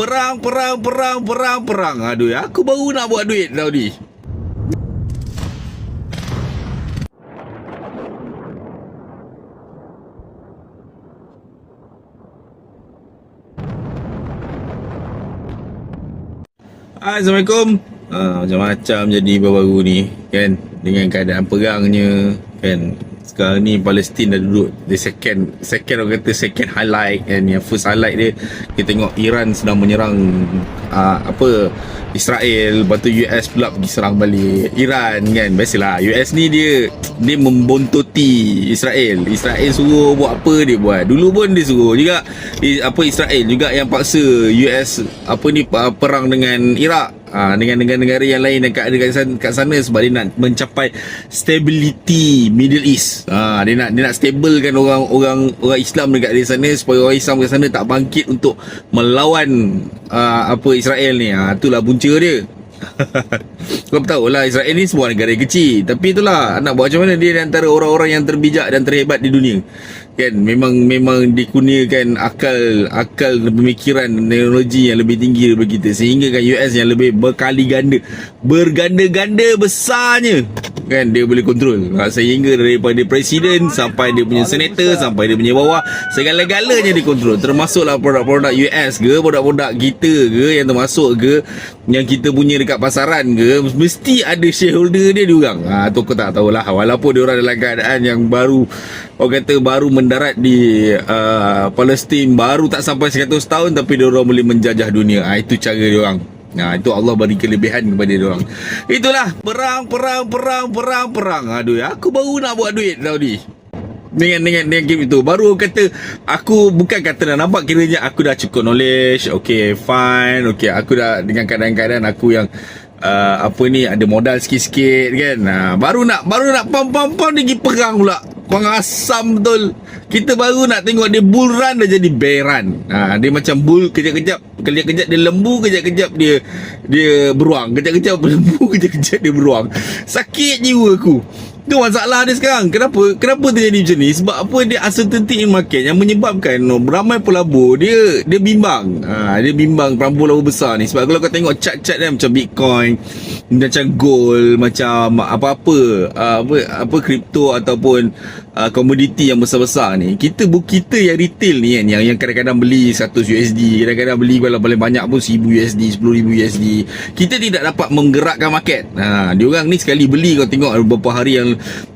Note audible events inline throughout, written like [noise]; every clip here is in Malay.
Perang, perang, perang, perang, perang. Aduh, aku baru nak buat duit tau ni. Assalamualaikum. Uh, macam-macam jadi baru-baru ni kan dengan keadaan perangnya kan sekarang ni Palestin dah duduk di second second orang kata second highlight kan yang first highlight dia. Kita tengok Iran sedang menyerang uh, apa Israel. Lepas tu US pula pergi serang balik Iran kan. Biasalah US ni dia dia membontuti Israel. Israel suruh buat apa dia buat. Dulu pun dia suruh juga apa Israel juga yang paksa US apa ni perang dengan Iraq Ha, dengan negara-negara yang lain yang kat, kat, sana, kat sana sebab dia nak mencapai stability Middle East. Ha, dia nak dia nak stablekan orang orang Islam dekat di sana supaya orang Islam kat sana tak bangkit untuk melawan uh, apa Israel ni. Ha, itulah punca dia. [laughs] Kau tahu lah Israel ni sebuah negara yang kecil. Tapi itulah Nak buat macam mana? Dia di antara orang-orang yang terbijak Dan terhebat di dunia. Kan? Memang memang dikurniakan Akal Akal pemikiran Teknologi yang lebih tinggi daripada kita. Sehingga kan US yang lebih Berkali ganda Berganda-ganda besarnya Kan dia boleh kontrol. Ha, Sehingga daripada presiden Sampai dia punya senator Sampai dia punya bawah Segala-galanya dia kontrol Termasuklah produk-produk US ke Produk-produk kita ke Yang termasuk ke Yang kita punya dekat pasaran ke Mesti ada shareholder dia diorang. Ha, Tu aku tak tahulah. Walaupun diorang dalam keadaan yang baru Orang kata baru mendarat di uh, Palestin Baru tak sampai 100 tahun Tapi diorang boleh menjajah dunia. Ha, Itu cara diorang Nah itu Allah beri kelebihan kepada dia orang. Itulah perang perang perang perang perang. Aduh aku baru nak buat duit tau ni. Dengan dengan dengan game itu baru kata aku bukan kata dah nampak kiranya aku dah cukup knowledge. Okay fine. Okay aku dah dengan keadaan-keadaan aku yang uh, apa ni ada modal sikit-sikit kan. Nah, baru nak baru nak pam-pam-pam dia pergi perang pula. Kurang asam betul. Kita baru nak tengok dia bull run dah jadi bear run. Ha, dia macam bull kejap-kejap. Kejap-kejap dia lembu, kejap-kejap dia dia beruang. Kejap-kejap [laughs] lembu, kejap-kejap dia beruang. Sakit jiwa aku. Itu masalah dia sekarang. Kenapa? Kenapa terjadi macam ni? Sebab apa dia uncertainty in market yang menyebabkan no, ramai pelabur dia dia bimbang. Ha, dia bimbang pelabur-pelabur besar ni. Sebab kalau kau tengok chart-chart dia macam Bitcoin, macam gold, macam apa-apa, uh, apa apa kripto ataupun uh, komoditi yang besar-besar ni. Kita bu kita yang retail ni kan yang yang kadang-kadang beli 100 USD, kadang-kadang beli kalau paling banyak pun 1000 USD, 10000 USD. Kita tidak dapat menggerakkan market. Ha, diorang ni sekali beli kau tengok beberapa hari yang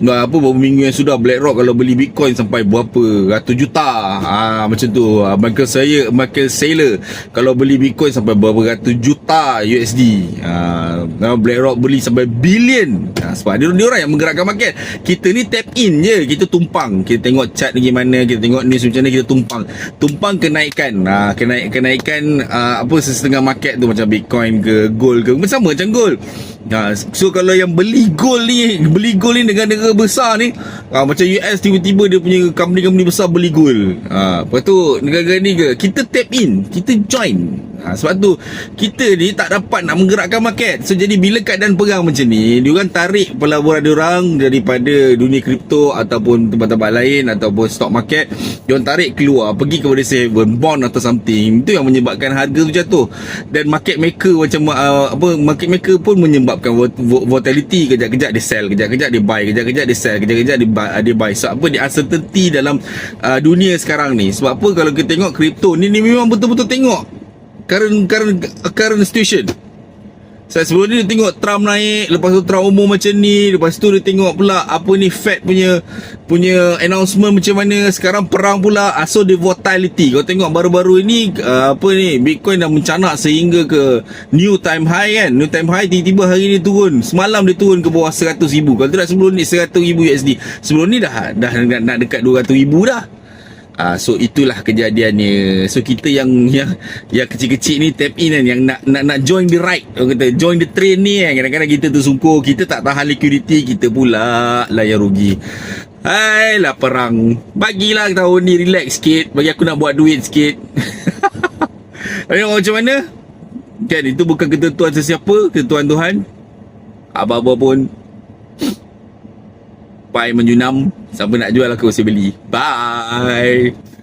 apa beberapa minggu yang sudah BlackRock kalau beli Bitcoin sampai berapa ratus juta. Ha, macam tu. Ha, Michael Saylor, Michael Saylor kalau beli Bitcoin sampai berapa ratus juta USD. Ha, BlackRock beli sampai bilion. Ha, sebab dia, dia orang yang menggerakkan market. Kita ni tap in je, kita tumpang. Kita tengok chart ni gimana, kita tengok news macam mana kita tumpang. Tumpang kenaikan. Ha, kenaik kenaikan uh, apa setengah market tu macam Bitcoin ke gold ke. Sama macam gold. Ha, so kalau yang beli gold ni, beli gold ni negara-negara besar ni, ha, macam US tiba-tiba dia punya company-company besar beli gold. Ha, lepas tu negara-negara ni ke, kita tap in, kita join. Ha, sebab tu kita ni tak dapat nak menggerakkan market. So jadi bila keadaan perang macam ni, diorang tarik pelaburan diorang daripada dunia kripto ataupun tempat-tempat lain ataupun stock market, diorang tarik keluar pergi kepada safe bond atau something. Itu yang menyebabkan harga tu jatuh. Dan market maker macam uh, apa market maker pun menyebabkan vol- vol- volatility kejap-kejap dia sell, kejap-kejap dia buy, kejap-kejap dia sell, kejap-kejak dia buy, dia buy. Sebab apa dia uncertainty dalam uh, dunia sekarang ni. Sebab apa kalau kita tengok kripto ni ni memang betul-betul tengok current current current situation. Saya sebelum ni dia tengok Trump naik, lepas tu Trump umur macam ni, lepas tu dia tengok pula apa ni Fed punya punya announcement macam mana, sekarang perang pula, ah, so the volatility. Kau tengok baru-baru ini uh, apa ni Bitcoin dah mencanak sehingga ke new time high kan. New time high tiba-tiba hari ni turun. Semalam dia turun ke bawah 100,000. Kalau tidak sebelum ni 100,000 USD. Sebelum ni dah dah nak, nak dekat 200,000 dah. Ah, so itulah kejadiannya. So kita yang yang yang kecil-kecil ni tap in kan yang nak nak nak join the ride. Orang kata join the train ni kan. Kadang-kadang kita tersungkur, kita tak tahan liquidity, kita pula lah yang rugi. Hai lah perang. Bagilah tahun ni relax sikit, bagi aku nak buat duit sikit. [laughs] Tengok macam mana? Kan itu bukan ketentuan sesiapa, ketentuan Tuhan. Apa-apa pun Pai menjunam Siapa nak jual aku saya beli. Bye